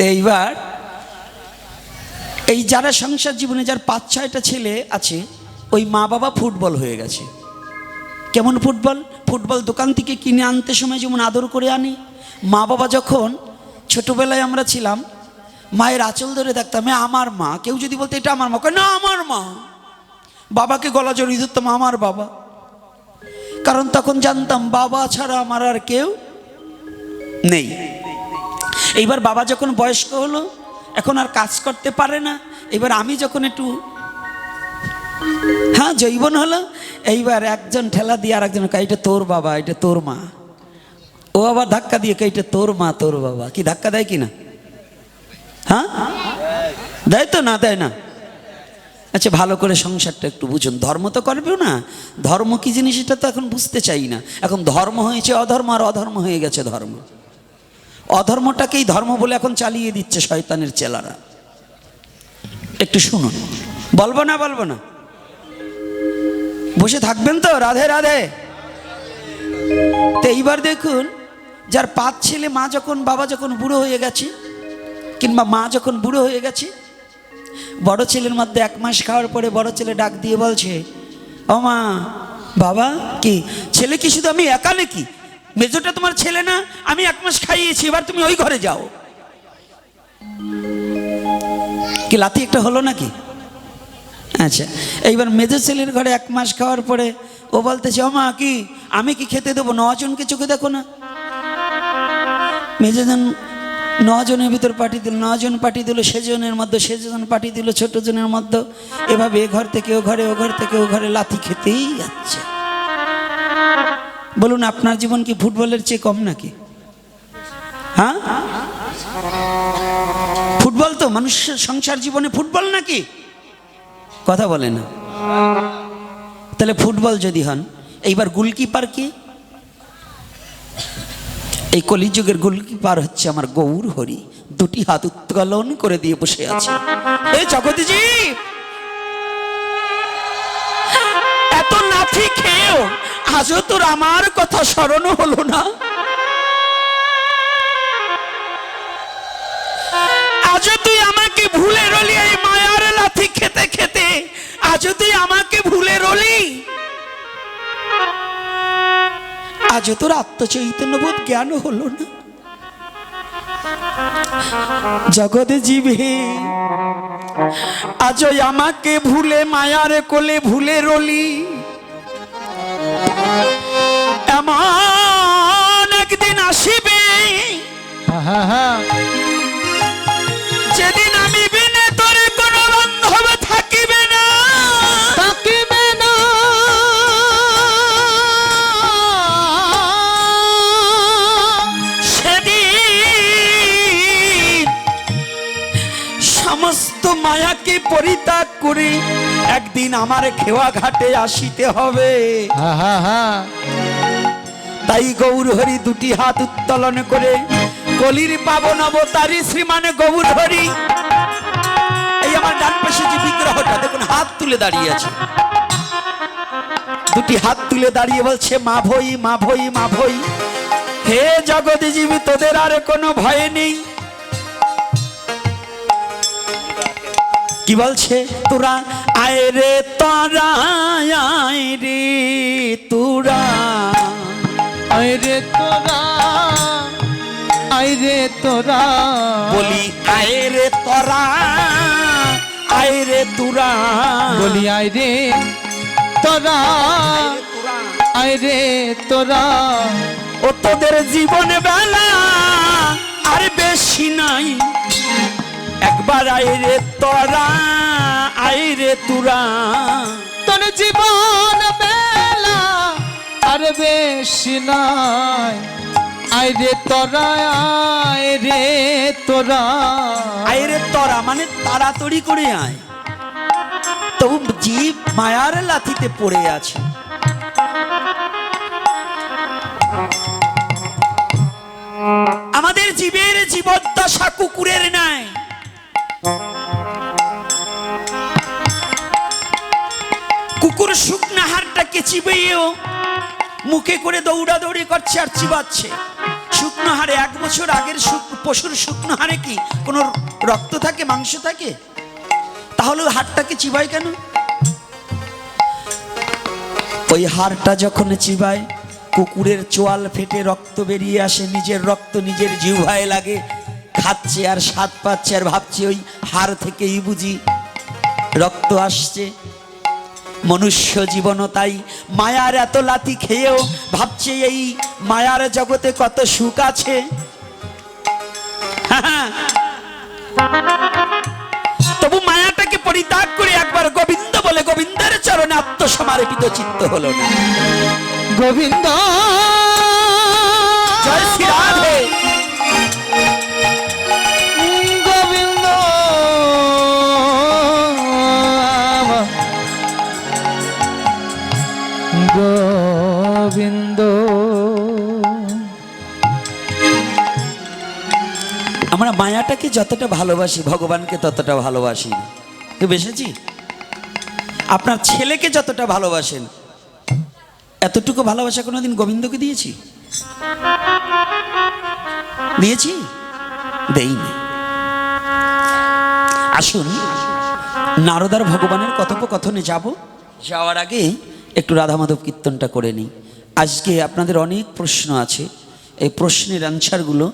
তো এইবার, এই যারা সংসার জীবনে, যার পাঁচ, ছয়টা ছেলে আছে, ওই মা বাবা ফুটবল হয়ে গেছে। কেমন ফুটবল? ফুটবল দোকান থেকে কিনে আনতে সময় যেমন আদর করে আনি। মা বাবা যখন ছোটবেলায় আমরা ছিলাম, মায়ের আঁচল ধরে দেখতাম আমার মা। কেউ যদি বলতো, এটা আমার মা। না, আমার মা। বাবাকে গলা জড়িয়ে ধরতাম, আমার বাবা। কারণ তখন জানতাম, বাবা ছাড়া আমার আর কেউ নেই। এইবার বাবা যখন বয়স্ক হলো, এখন আর কাজ করতে পারে না। এবার আমি যখন একটু হ্যাঁ জৈবন হলো, এইবার একজন ঠেলা দিয়ে আর একজন এটা তোর বাবা, এটা তোর মা। ও আবার ধাক্কা দিয়ে এটা তোর মা, তোর বাবা। কি ধাক্কা দেয় কি না? হ্যাঁ? দেয় তো না, দেয় না। আচ্ছা ভালো করে সংসারটা একটু বুঝুন। ধর্ম তো করবেও না। ধর্ম কি জিনিস, এটা তো এখন বুঝতে চাই না। এখন ধর্ম হয়েছে অধর্ম, আর অধর্ম হয়ে গেছে ধর্ম। অধর্মটাকেই ধর্ম বলে এখন চালিয়ে দিচ্ছে শয়তানের চেলারা। একটু শুনুন। বলব না বলব না? বসে থাকবেন তো? রাধে রাধে। তো এইবার দেখুন, যার পাঁচ ছেলে, মা যখন, বাবা যখন বুড়ো হয়ে গেছে, কিংবা মা যখন বুড়ো হয়ে গেছে, বড় ছেলের মধ্যে এক মাস খাওয়ার পরে বড় ছেলে ডাক দিয়ে বলছে, ও মা, বাবা, কি? ছেলে কি শুধু আমি একা নাকি? মেজোটা তোমার ছেলে না? আমি এক মাস খাইয়েছি, এবার তুমি ওই ঘরে যাও। কি লাথি একটা হলো নাকি? আচ্ছা এইবার মেজো ছেলের ঘরে এক মাস খাওয়ার পরে ও বলতেছে মা কি, আমি কি খেতে দেবো? নজনকে চোখে দেখো না? মেজোজন নজনের ভিতর পাঠিয়ে দিল, নজন পাঠিয়ে দিল, সেজনের মধ্যে সেজন পাঠিয়ে দিল, ছোট জনের মধ্যে। এভাবে এ ঘর থেকে ও ঘরে, ও ঘর থেকে ও ঘরে লাথি খেতেই যাচ্ছে। বলুন, আপনার জীবন কি ফুটবলের চেয়ে কম নাকি? হ্যাঁ? ফুটবল তো, মানুষের সংসার জীবনে ফুটবল নাকি? কথা বলে না। তাহলে ফুটবল যদি হন, এইবার গোলকিপার কি? এই কলিযুগের গোলকিপার হচ্ছে আমার গৌর হরি। দুটি হাত উত্তোলন করে দিয়ে বসে আছে। এই জগৎজি! এত লাথি খেয়েও আজও তোর আমার কথা স্মরণ হলো না। আজও তুই আমাকে ভুলে রলি এই মায়ার লাথি খেতে খেতে। আজও তুই আমাকে ভুলে রলি। আজও তোর আত্মচৈতন্যবোধ জ্ঞান হলো না। জগৎ জীবে আজও আমাকে ভুলে, মায়ার কোলে ভুলে রলি। এমন একদিন আসিবে। যেদিন আমি বিনে তোরে কোনো বান্ধব থাকিবে না। থাকিবে না। সেদিন সমস্ত মায়াকে পরিত্যাগ করে? একদিন আমার খেওয়া ঘাটে আসিতে হবে। তাই গৌর হরি দুটি হাত উত্তোলন করে কলির পাবন অবতারী শ্রীমান গৌর হরি এই আমার ডান পাশে যে বিগ্রহটা দেখুন হাত তুলে দাঁড়িয়ে আছে। দুটি হাত তুলে দাঁড়িয়ে বলছে মা ভই মা ভই মা ভই। হে জগৎ জীবী তোদের আর কোনো ভয় নেই। কি বলছে? তোরা আয় রে তোরা আয় রে তোরা। আয় রে তোরা আয় রে তোরা। বলি আয় রে তোরা আয় রে তুরা। বলি আয় রে তোরা আয় রে তোরা। ও তোদের জীবন বেলা আর বেশি নাই। একবার আয় রে তোরা। আয় রে তুরা। তোর জীবন বেলা আর বেশি নাই আয় রে তোরা আয় রে তোরা। আয় রে তোরা মানে তাড়াতাড়ি করে আয়। তবু জীব মায়ার লাথিতে পড়ে আছে। আমাদের জীবের জীবদ্দশা কুকুরের নাই কুকুর শুকনা হাড়টাকে চিবিয়েও মুখে করে দৌড়াদৌড়ি করছে আর চিবাচ্ছে। শুকনো হাড়ে এক বছর আগের পশুর শুকনো হাড়ে কি কোনো রক্ত থাকে, মাংস থাকে? তাহলে ওই হাড়টাকে চিবাই কেন? ওই হাড়টা যখন চিবায়, কুকুরের চোয়াল ফেটে রক্ত বেরিয়ে আসে, নিজের রক্ত নিজের জিহ্বায় লাগে, খাচ্ছে আর স্বাদ পাচ্ছে আর ভাবছে ওই হাড় থেকেই বুঝি রক্ত আসছে। মনুষ্য জীবনও তাই। মায়ার এত লাথি খেয়েও ভাবছে এই মায়ার জগতে কত সুখ আছে। তবু মায়াটাকে পরিত্যাগ করে একবার গোবিন্দ বলে গোবিন্দের চরণে আত্মসমার্পিত চিত্ত হলো না। গোবিন্দ! জয় শ্রী রাধে। গোবিন্দ। আমরা মায়াটাকে যতটা ভালোবাসি, ভগবানকে ততটা ভালোবাসি কি বেসেছি? আপনার ছেলেকে যতটা ভালোবাসেন, এতটুকু ভালোবাসা কোনোদিন গোবিন্দকে দিয়েছি? দিয়েছি? দেইনি। আসুন, নারদার ভগবানের কথোপকথনে যাব। যাওয়ার আগে একটু রাধা মাধব কীর্তনটা করে নিই। আজকে আপনাদের অনেক প্রশ্ন আছে। এই প্রশ্নের অ্যান্সারগুলো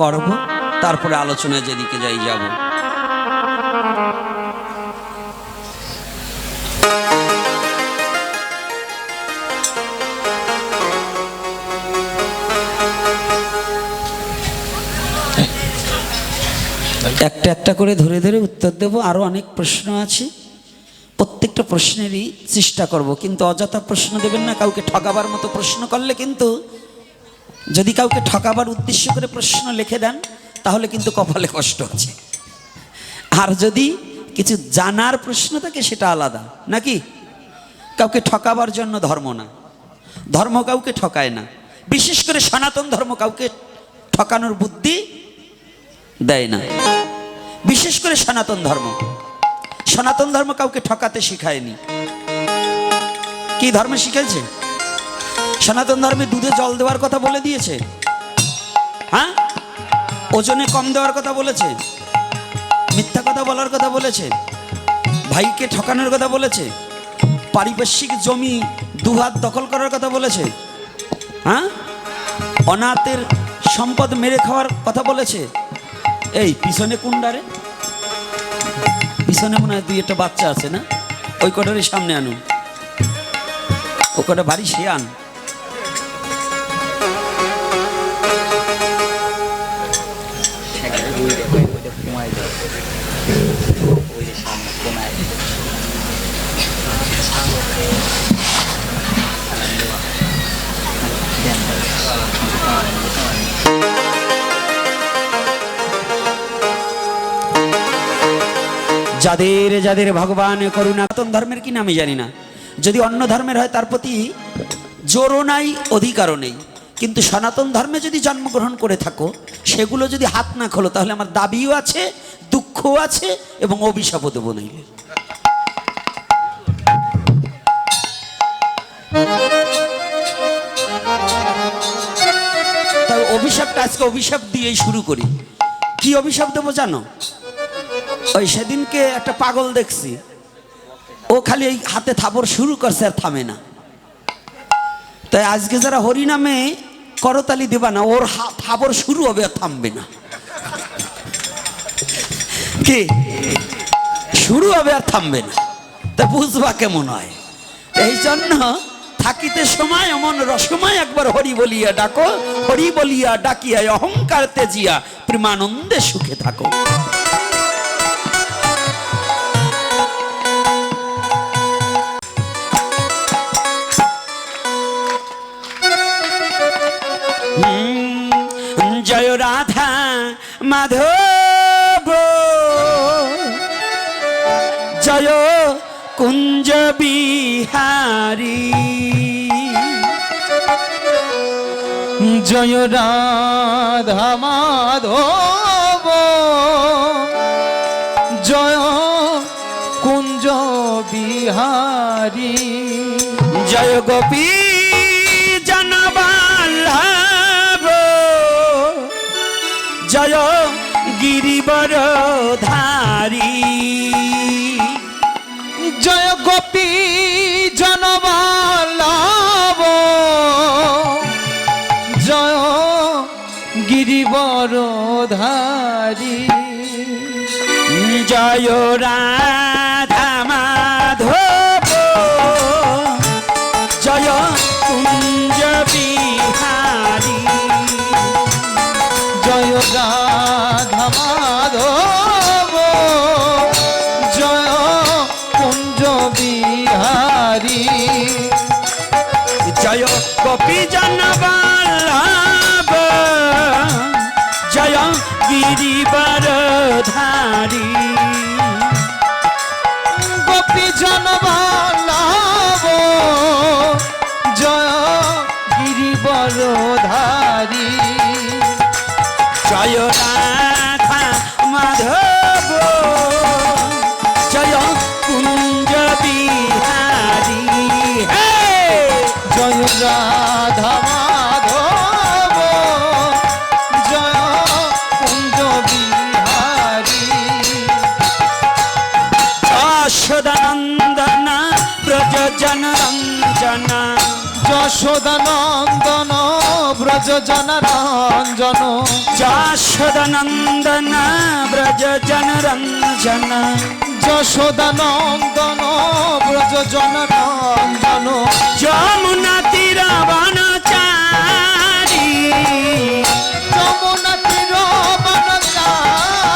করব, তারপরে আলোচনায় যেদিকে যাই যাব। একটা একটা করে ধরে ধরে উত্তর দেব আরও অনেক প্রশ্ন আছে। প্রত্যেকটা প্রশ্নেরই চেষ্টা করব, কিন্তু অযথা প্রশ্ন দেবেন না, কাউকে ঠকাবার মতো প্রশ্ন করলে কিন্তু যদি কাউকে ঠকাবার উদ্দেশ্য করে প্রশ্ন লিখে দেন, তাহলে কিন্তু কপালে কষ্ট আছে। আর যদি কিছু জানার প্রশ্ন থাকে, সেটা আলাদা, নাকি? কাউকে ঠকাবার জন্য ধর্ম না, ধর্ম কাউকে ঠকায় না, বিশেষ করে সনাতন ধর্ম কাউকে ঠকানোর বুদ্ধি দেয় না। বিশেষ করে সনাতন ধর্ম। সনাতন ধর্ম কাউকে ঠকাতে শিখায়নি। কি ধর্ম শিখাইছে সনাতন ধর্মে দুধে জল দেওয়ার কথা বলে দিয়েছে? হ্যাঁ? ওজনে কম দেওয়ার কথা বলেছে? মিথ্যা কথা বলার কথা বলেছে? ভাইকে ঠকানোর কথা বলেছে? পারিপার্শ্বিক জমি দুহাত দখল করার কথা বলেছে? হ্যাঁ? অনাথের সম্পদ মেরে খাওয়ার কথা বলেছে? এই পিছনে কুন্ডারে পিছনে মনে হয় দুই একটা বাচ্চা আছে না? ওই কটারে সামনে আনুন ও কটা বাড়ি সে আন যাদের যাদের ভগবান করুণা সনাতন ধর্মের কি নামে জানি না। যদি অন্য ধর্মের হয়, তার প্রতি জোরও নাই, অধিকারও নেই। কিন্তু সনাতন ধর্মে যদি জন্মগ্রহণ করে থাকো, সেগুলো যদি হাত না খোলো, তাহলে আমার দাবিও আছে, দুঃখও আছে, এবং অভিশাপও দেবো নইলে অভিশাপটা আজকে অভিশাপ দিয়েই শুরু করি। কি অভিশাপ দেবো জানো? ওই সেদিনকে একটা পাগল দেখছি। ও খালি এই হাতে থাবর শুরু করছে আর থামে না। তাই আজকে যারা হরিনামে করতালি দেবা না, ওর থাবর শুরু হবে আর থামবে না। কি? শুরু হবে আর থামবে না। তা বুঝবা কেমন হয়? এই জন্য থাকিতে সময় অমন রসময় একবার হরি বলিয়া ডাকো, হরি বলিয়া ডাকিয়া অহংকার তেজিয়া প্রেমানন্দে সুখে থাকো। কুঞ্জ বিহারী। জয় রাধা মাধব। জয় কুঞ্জ বিহারী। জয় গোপী জনবাল্লভ গিরিবর ধারী ধারী জয় রাধা যশোদানন্দন ব্রজজন রঞ্জন যশোদানন্দন ব্রজজন রঞ্জন যশোদানন্দন ব্রজজন রঞ্জন যশোদানন্দন ব্রজজন রঞ্জন যমুনা তীরবান চারি যমুনা তীরবান চারি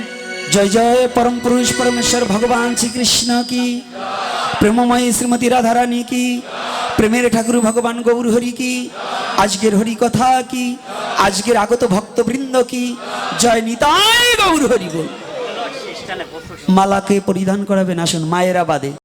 জয় জয় পরম পুরুষ পরমেশ্বর ভগবান শ্রীকৃষ্ণ কি। প্রেমময়ী শ্রীমতী রাধারানী কি। প্রেমের ঠাকুর ভগবান গৌর হরি কি। আজকের হরি কথা কি। আজকের আগত ভক্তবৃন্দ কি। জয় নিতাই গৌর হরি মালাকে পরিধান করাবেন আসুন মায়েরা বাদে